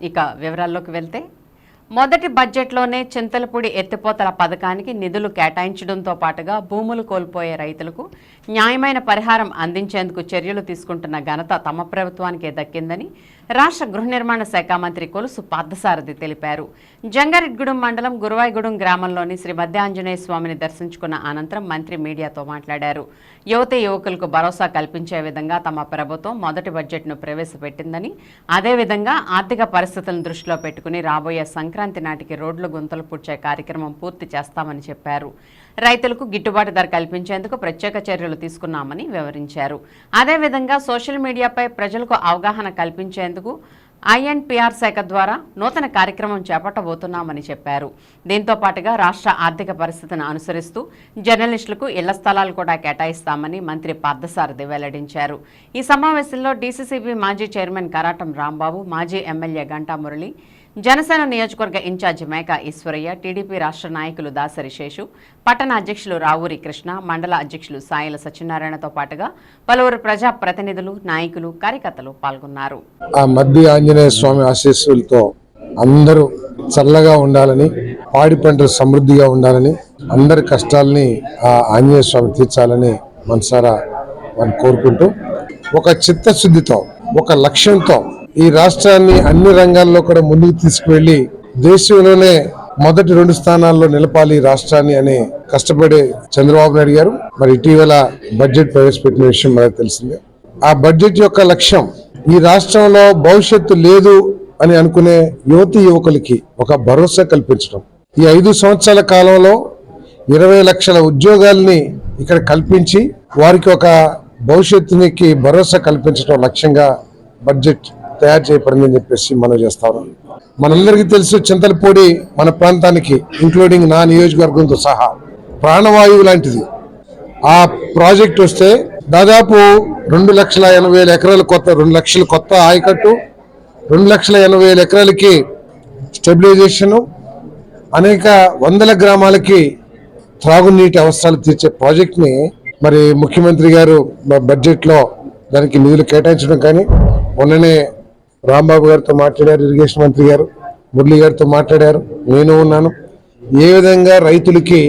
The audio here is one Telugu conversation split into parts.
ఇక వివరాల్లోకి వెళ్తే మొదటి బడ్జెట్లోనే చింతలపూడి ఎత్తిపోతల పథకానికి నిధులు కేటాయించడంతో పాటుగా భూములు కోల్పోయే రైతులకు న్యాయమైన పరిహారం అందించేందుకు చర్యలు తీసుకుంటున్న ఘనత తమ ప్రభుత్వానికే దక్కిందని రాష్ట్ర గృహ నిర్మాణ శాఖ మంత్రి కొలుసు పార్థసారథి తెలిపారు. జంగారెడ్గూడెం మండలం గురువాయిగూడెం గ్రామంలోని శ్రీ మధ్య ఆంజనేయ స్వామిని దర్శించుకున్న అనంతరం మంత్రి మీడియాతో మాట్లాడారు. యువత యువకులకు భరోసా కల్పించే విధంగా తమ ప్రభుత్వం మొదటి బడ్జెట్ను ప్రవేశపెట్టిందని అదేవిధంగా ఆర్థిక పరిస్థితులను దృష్టిలో పెట్టుకుని రాబోయే సంక్రాంతి నాటికి రోడ్లు గుంతలు పూడ్చే కార్యక్రమం పూర్తి చేస్తామని చెప్పారు. రైతులకు గిట్టుబాటు ధర కల్పించేందుకు ప్రత్యేక చర్యలు తీసుకున్నామని వివరించారు. అదేవిధంగా సోషల్ మీడియాపై ప్రజలకు అవగాహన కల్పించేందుకు ఐఎన్పిఆర్ శాఖ ద్వారా నూతన కార్యక్రమం చేపట్టబోతున్నామని చెప్పారు. దీంతో పాటుగా రాష్ట్ర ఆర్థిక పరిస్థితిని అనుసరిస్తూ జర్నలిస్టులకు ఇళ్ళ స్థలాలు కూడా కేటాయిస్తామని మంత్రి పార్థసారథి వెల్లడించారు. ఈ సమావేశంలో డీసీసీబీ మాజీ చైర్మన్ కరాటం రాంబాబు మాజీ ఎమ్మెల్యే గంటా మురళి జనసేన నియోజకవర్గ ఇన్ఛార్జి మేక ఈశ్వరయ్య టీడీపీ రాష్ట్ర నాయకులు దాసరి శేషు పట్టణ అధ్యక్షులు రావూరి కృష్ణ మండల అధ్యక్షులు సాయిల సత్యనారాయణతో పాటుగా పలువురు ప్రజా ప్రతినిధులు నాయకులు కార్యకర్తలు పాల్గొన్నారు. ఆ మధ్య ఆంజనేయ స్వామి ఆశీస్సులతో అందరూ చల్లగా ఉండాలని పాడి పంటలు సమృద్ధిగా ఉండాలని అందరి కష్టాలని ఆ ఆంజనేయ స్వామి తీర్చాలని మనసారా మనం కోరుకుంటూ ఒక చిత్తశుద్ధితో ఒక లక్ష్యంతో ఈ రాష్ట్రాన్ని అన్ని రంగాల్లో కూడా ముందుకు తీసుకువెళ్ళి దేశంలోనే మొదటి రెండు స్థానాల్లో నిలపాలి రాష్ట్రాన్ని అనే కష్టపడే చంద్రబాబు నాయుడు గారు. మరి ఇటీవల బడ్జెట్ ప్రవేశపెట్టిన విషయం మనకు తెలిసిందే. ఆ బడ్జెట్ యొక్క లక్ష్యం ఈ రాష్ట్రంలో భవిష్యత్తు లేదు అని అనుకునే యువతి యువకులకి ఒక భరోసా కల్పించడం. ఈ ఐదు సంవత్సరాల కాలంలో ఇరవై లక్షల ఉద్యోగాల్ని ఇక్కడ కల్పించి వారికి ఒక భవిష్యత్తునికి భరోసా కల్పించడం లక్ష్యంగా బడ్జెట్ తయారు చేయబడిందని చెప్పేసి మనం చేస్తా ఉన్నాం. మనందరికీ తెలుసు చింతలపూడి మన ప్రాంతానికి ఇంక్లూడింగ్ నా నియోజకవర్గంతో సహా ప్రాణవాయువు లాంటిది. ఆ ప్రాజెక్ట్ వస్తే దాదాపు రెండు లక్షల ఎనభై వేల ఎకరాలు కొత్త రెండు లక్షల కొత్త ఆయకట్టు రెండు లక్షల ఎనభై వేల ఎకరాలకి స్టెబిలైజేషను అనేక వందల గ్రామాలకి త్రాగునీటి అవసరాలు తీర్చే ప్రాజెక్ట్ని మరి ముఖ్యమంత్రి గారు బడ్జెట్లో దానికి నిధులు కేటాయించడం కానీ మొన్ననే రాంబాబు గారితో మాట్లాడారు ఇరిగేషన్ మంత్రి గారు మురళి గారితో మాట్లాడారు నేను ఉన్నాను. ఏ విధంగా రైతులకి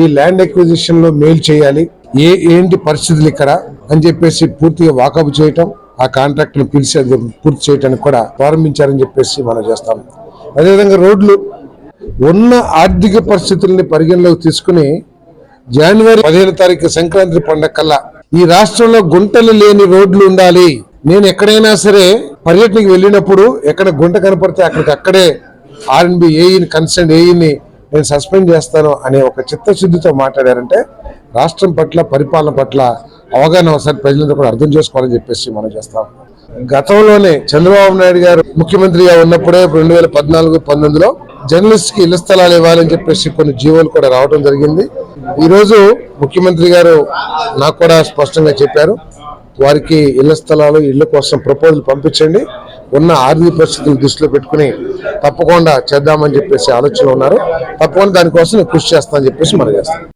ఈ ల్యాండ్ ఎక్విజిషన్లో మేలు చేయాలి ఏ ఏంటి పరిస్థితులు ఇక్కడ అని చెప్పేసి పూర్తిగా వాకప్ చేయటం ఆ కాంట్రాక్ట్ను పిలిచి అది పూర్తి చేయడానికి కూడా ప్రారంభించారని చెప్పేసి మనం చేస్తాం. అదేవిధంగా రోడ్లు ఉన్న ఆర్థిక పరిస్థితుల్ని పరిగణలోకి తీసుకుని జనవరి పదిహేను తారీఖు సంక్రాంతి పండగ కల్లా ఈ రాష్ట్రంలో గుంటలు లేని రోడ్లు ఉండాలి. నేను ఎక్కడైనా సరే పర్యటనకి వెళ్ళినప్పుడు ఎక్కడ గుంట కనపడితే అక్కడికి అక్కడే ఆర్ఎన్బి ఏఈని కన్సర్న్ ఏఈని నేను సస్పెండ్ చేస్తాను అనే ఒక చిత్తశుద్ధితో మాట్లాడారంటే రాష్ట్రం పట్ల పరిపాలన పట్ల అవగాహన ఒకసారి ప్రజలందరూ కూడా అర్థం చేసుకోవాలని చెప్పేసి మనం చేస్తాం. గతంలోనే చంద్రబాబు నాయుడు గారు ముఖ్యమంత్రిగా ఉన్నప్పుడే రెండు వేల పద్నాలుగు పంతొమ్మిదిలో జర్నలిస్ట్కి ఇళ్ళ స్థలాలు ఇవ్వాలని చెప్పేసి కొన్ని జీవోలు కూడా రావడం జరిగింది. ఈరోజు ముఖ్యమంత్రి గారు నాకు కూడా స్పష్టంగా చెప్పారు. వారికి ఇళ్ళ స్థలాలు ఇళ్ళ కోసం ప్రపోజల్ పంపించండి. ఉన్న ఆర్థిక పరిస్థితులు దృష్టిలో పెట్టుకుని తప్పకుండా చేద్దామని చెప్పేసి ఆలోచన ఉన్నారు. తప్పకుండా దానికోసం కృషి చేస్తానని చెప్పేసి మనం చేస్తాను